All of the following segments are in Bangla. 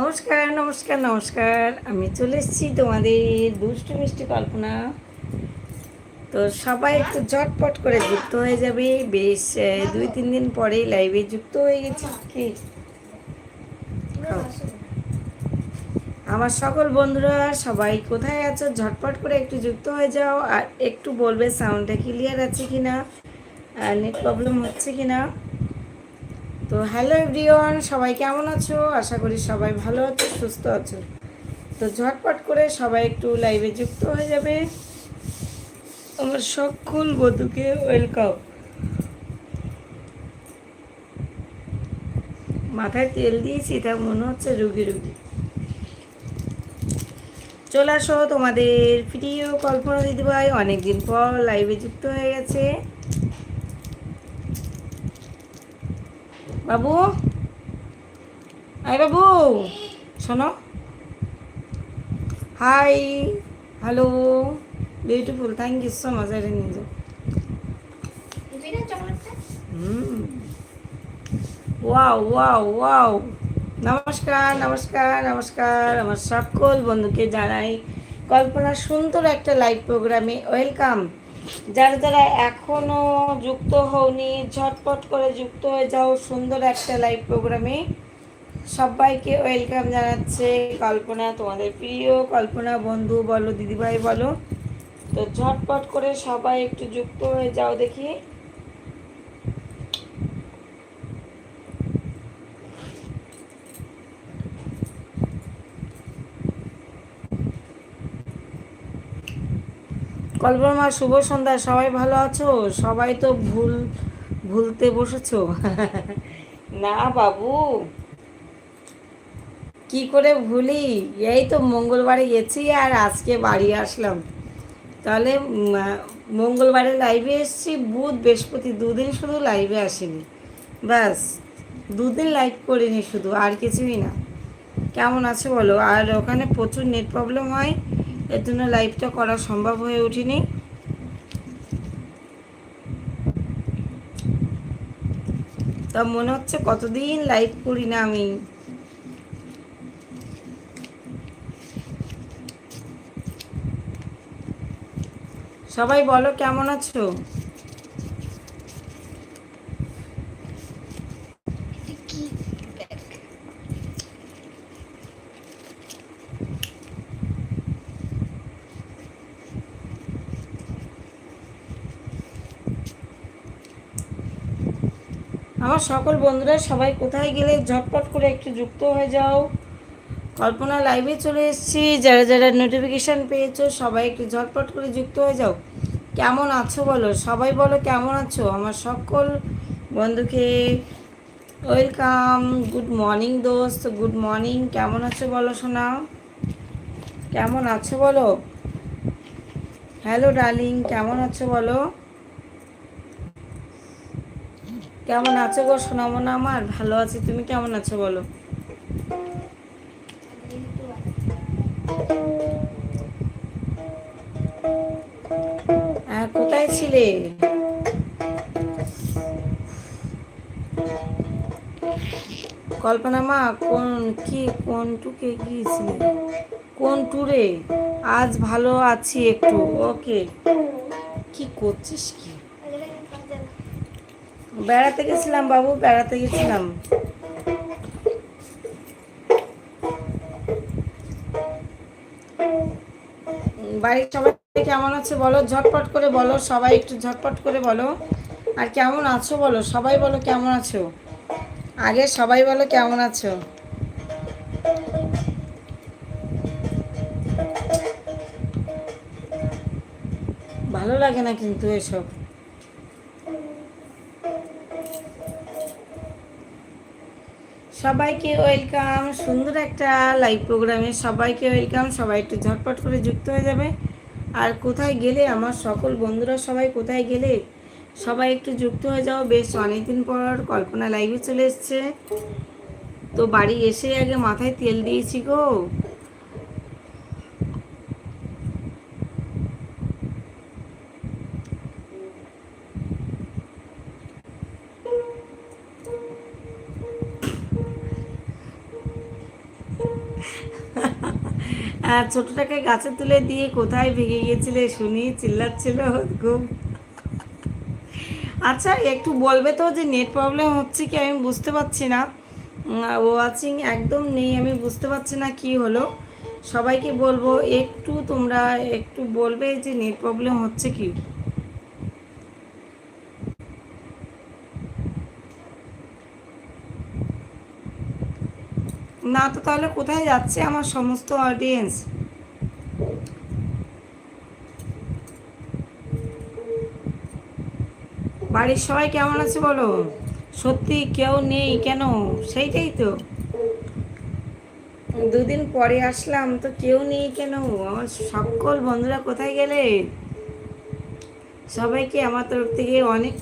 নমস্কার নমস্কার নমস্কার। আমি চলে এসেছি তোমাদের দুষ্টু মিষ্টি কল্পনা। তো সবাই একটু ঝটপট করে যুক্ত হয়ে যাবে। বেশ দুই, তিন দিন পরেই লাইভে যুক্ত হয়ে গেছি। কি? আমার সকল বন্ধুরা, সবাই কোথায় আছো? ঝটপট করে একটু যুক্ত হয়ে যাও। আর একটু বলবে সাউন্ডটা ক্লিয়ার আছে কি না নেট প্রবলেম হচ্ছে কি না তো হ্যালো এভরিওয়ান, সবাই কেমন আছো? আশা করি সবাই ভালো আছো, সুস্থ আছো। তো ঝটপট করে সবাই একটু লাইভে যুক্ত হয়ে যাবে। আমার সকল বধুকে ওয়েলকাম মাথায় তেল দিয়েছি তা মনে হচ্ছে রুগী রুগী। চলে আসো তোমাদের প্রিয় কল্পনা দিদিভাই, অনেকদিন পর লাইভে যুক্ত হয়ে গেছে। বাবু? আই বাবু শোনো। Hi hello beautiful thank you so much নিয়ে যাও। ওয়াও ওয়াও ওয়াও নমস্কার নমস্কার নমস্কার। আমার সকল বন্ধুকে জানাই কল্পনার সুন্দর একটা লাইভ প্রোগ্রামে ওয়েলকাম যারা যারা এখনও যুক্ত হওনি, ঝটপট করে যুক্ত হয়ে যাও সুন্দর একটা লাইভ প্রোগ্রামে সবাইকে ওয়েলকাম জানাচ্ছে কল্পনা, তোমাদের প্রিয় কল্পনা বন্ধু বলো, দিদিভাই বলো। তো ঝটপট করে সবাই একটু যুক্ত হয়ে যাও দেখি। কল্পনা মা শুভ সন্ধ্যা, সবাই ভালো আছো? সবাই তো ভুল, ভুলতে বসেছো। না বাবু। কি করে ভুলি? এই তো মঙ্গলবারে গেছি আর আজকে বাড়ি আসলাম। তাহলে মঙ্গলবারে লাইভে এসেছি, বুধ, বৃহস্পতি, দুদিন শুধু লাইভে আসিনি। ব্যাস, দুদিন লাইভ করিনি শুধু, আর কিছুই না। কেমন আছে বলো? আর ওখানে প্রচুর নেট প্রবলেম হয়। এর জন্য লাইভটা করা সম্ভব হয়ে ওঠেনি। তা মনে হচ্ছে কতদিন লাইভ করি না আমি। সবাই বলো কেমন আছো? আমার সকল বন্ধুরা, সবাই কোথায় গেলে ঝটপট করে একটু যুক্ত হয়ে যাও। কল্পনা লাইভে চলে এসেছি। যারা যারা নোটিফিকেশান পেয়েছ, সবাই একটু ঝটপট করে যুক্ত হয়ে যাও। কেমন আছো বলো? সবাই বলো কেমন আছো? আমার সকল বন্ধুকে ওয়েলকাম গুড মর্নিং দোস্ত গুড মর্নিং কেমন আছো বলো শোনা কেমন আছো বলো? হ্যালো ডার্লিং কেমন আছো বলো? কেমন আছো গো সোনামনা আমার? ভালো আছি, তুমি কেমন আছো বলো? হ্যাঁ কোথায় ছিলে? কল্পনা মা, কোন কি, কোন টুকে গিয়েছিলে? কোন ট্যুরে আজ ভালো আছি একটু ওকে কি করছিস কি? বেড়াতে গেছিলাম বাবু, বেড়াতে গেছিলাম। বাড়ির সবাই কেমন আছে বলো? ঝটপট করে বলো, সবাই একটু ঝটপট করে বলো। আর কেমন আছো বলো? সবাই বলো কেমন আছো? আগে সবাই বলো কেমন আছো? ভালো লাগে না কিন্তু এসব। সবাইকে ওয়েলকাম। সুন্দর একটা লাইভ প্রোগ্রামে সবাইকে ওয়েলকাম। সবাই একটু ঝটপট করে যুক্ত হয়ে যাবে। আর কোথায় গেলে? আমার সকল বন্ধুরা সবাই কোথায় গেলে? সবাই একটু যুক্ত হয়ে যাও। বেশ অনেকদিন পর কল্পনা লাইভে চলে এসছে। তো বাড়ি এসে আগে মাথায় তেল দিয়েছি গো। ছোটটাকে গাছে তুলে দিয়ে কোথায় ভেঙে গিয়েছিলে শুনি চিল্লাচ্ছিল খুব আচ্ছা একটু বলবে তো যে নেট প্রবলেম হচ্ছে কি আমি বুঝতে পারছি না। ওয়াচিং একদম নেই, আমি বুঝতে পারছি না কি হলো। সবাইকে বলব, একটু তোমরা একটু বলবে যে নেট প্রবলেম হচ্ছে কি? না তো তাহলে কোথায় যাচ্ছে আমার সমস্ত অডিয়েন্স বাড়ির সবাই কেমন আছে বলো? সত্যি কেউ নেই কেন? সেইটাই তো। দুদিন পরে আসলাম তো কেউ নেই কেন? আমার সকল বন্ধুরা কোথায় গেলে? সবাইকে আমার তরফ থেকে অনেক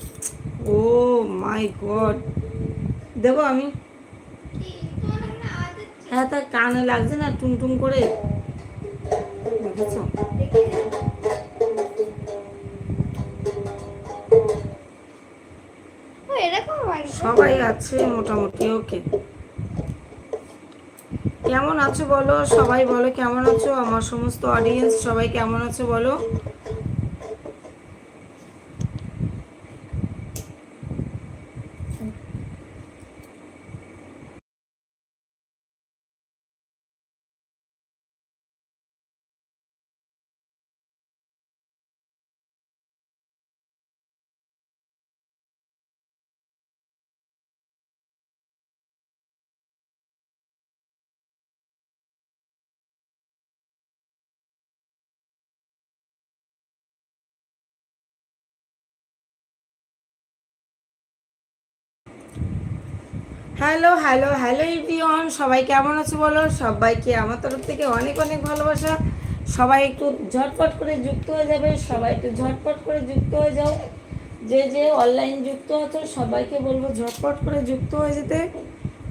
ও মাই গড দেবো আমি? হ্যাঁ তার কানে লাগছে না টুমটুম করে। সবাই আছে মোটামুটি ওকে। কেমন আছো বলো? সবাই বলো কেমন আছো? আমার সমস্ত অডিয়েন্স সবাই কেমন আছো বলো? হ্যালো হ্যালো হ্যালো ইভিয়ন সবাই কেমন আছে বলো? সবাইকে আমার তরফ থেকে অনেক অনেক ভালোবাসা। সবাই একটু ঝটপট করে যুক্ত হয়ে যাবে, সবাই একটু ঝটপট করে যুক্ত হয়ে যাও। যে যে অনলাইন যুক্ত আছো, সবাইকে বলব ঝটপট করে যুক্ত হয়ে যেতে।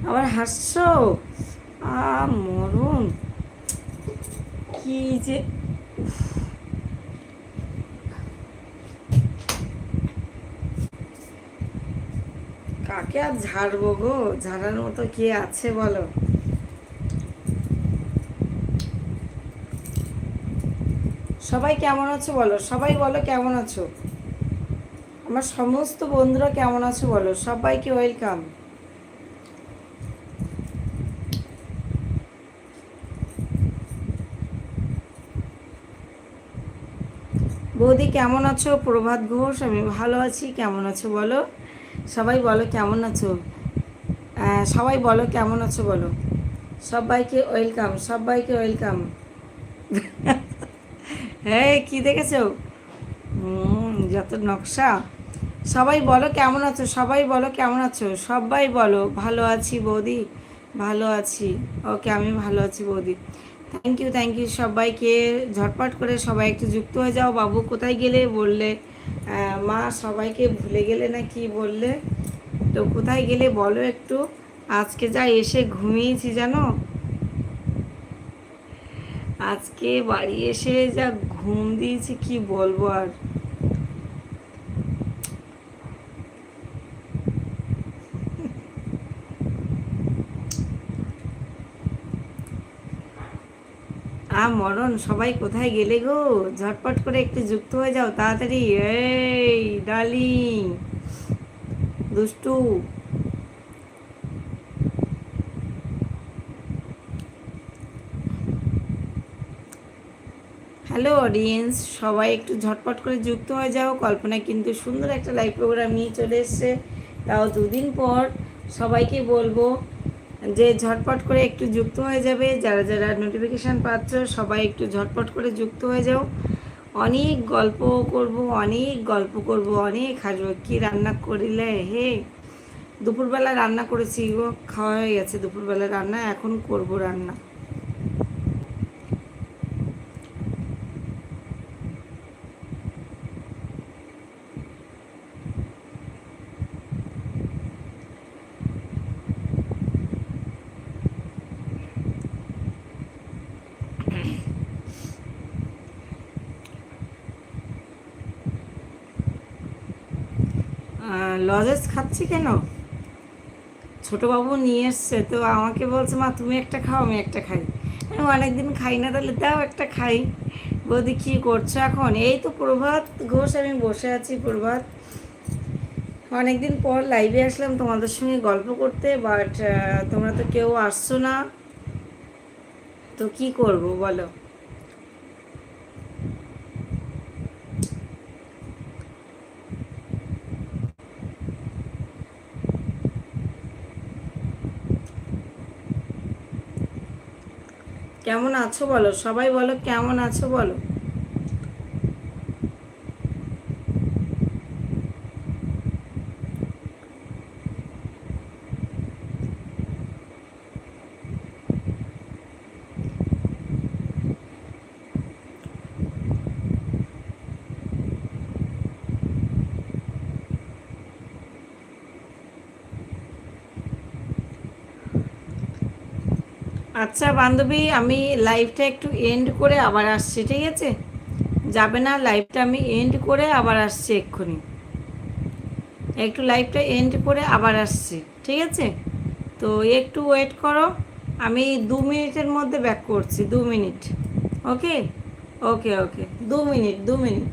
আবার হাসছো? আ, মরণ। কি যে কাকে আর ঝাড়বো গো? ঝাড়ার মতো কে আছে বলো? সবাই কেমন আছো বলো? সবাই বলো কেমন আছো? আমার সমস্ত বন্ধুরা কেমন আছো বলো? সবাইকে ওয়েলকাম। বৌদি, কেমন আছো? প্রভাত ঘোষ, আমি ভালো আছি। কেমন আছো বলো? সবাই বলো কেমন আছো? সবাই বলো কেমন আছো বলো? সবাইকে ওয়েলকাম সবাইকে ওয়েলকাম। হ্যাঁ কি দেখেছ? যত নকশা। সবাই বলো কেমন আছো? সবাই বলো কেমন আছো? সবাই বলো, ভালো আছি বৌদি, ভালো আছি। ওকে, আমি ভালো আছি বৌদি। থ্যাংক ইউ থ্যাংক ইউ সবাইকে। ঝটপট করে সবাই একটু যুক্ত হয়ে যাও। বাবু কোথায় গেলে? বললে মা সবাইকে ভুলে গেলে না কি বললে? তো কোথায় গেলে বলো একটু? আজকে যা এসে ঘুমিয়েছি জানো? আজকে বাড়ি এসে যা ঘুম দিয়েছি, কি বলব আর? মরণ, সবাই কোথায় গেলে গো? ঝটপট করে একটু যুক্ত হয়ে যাও, তাড়াতাড়ি। এই, ডার্লিং। দুষ্টু। হ্যালো, অডিয়েন্স, সবাই একটু ঝটপট করে যুক্ত হয়ে যাও। কল্পনা কিন্তু সুন্দর একটা লাইভ প্রোগ্রাম নিয়ে চলে এসছে। তাও দুদিন পর সবাইকে বলব যে ঝটপট করে একটু যুক্ত হয়ে যাবে, যারা যারা নোটিফিকেশান পাচ্ছ, সবাই একটু ঝটপট করে যুক্ত হয়ে যাও। অনেক গল্প করব, অনেক গল্প করব, অনেক হাসব। কী রান্না করিলে? হে, দুপুরবেলা রান্না করেছি গো, খাওয়া হয়ে গেছে দুপুরবেলা রান্না, এখন করব রান্না। লজেস খাচ্ছি কেন? ছোটোবাবু নিয়ে এসছে, তো আমাকে বলছে, মা, তুমি একটা খাও, আমি একটা খাই। আমি অনেকদিন খাই না, তাহলে দাও একটা খাই। বৌদি, কী করছ এখন? এই তো প্রভাত ঘোষ, আমি বসে আছি প্রভাত। অনেকদিন পর লাইভে আসলাম তোমাদের সঙ্গে গল্প করতে বাট তোমরা তো কেউ আসছো না। তো কি করব বলো? কেমন আছো বলো? সবাই বলো কেমন আছো বলো? আচ্ছা বান্ধবী, আমি লাইভটা একটু এন্ড করে আবার আসছি, ঠিক আছে? যাবে না লাইভটা আমি এন্ড করে আবার আসছি এক্ষুনি। একটু লাইভটা এন্ড করে আবার আসছি, ঠিক আছে? তো একটু ওয়েট করো, আমি দু মিনিটের মধ্যে ব্যাক করছি, দু মিনিট ওকে ওকে ওকে দু মিনিট দু মিনিট।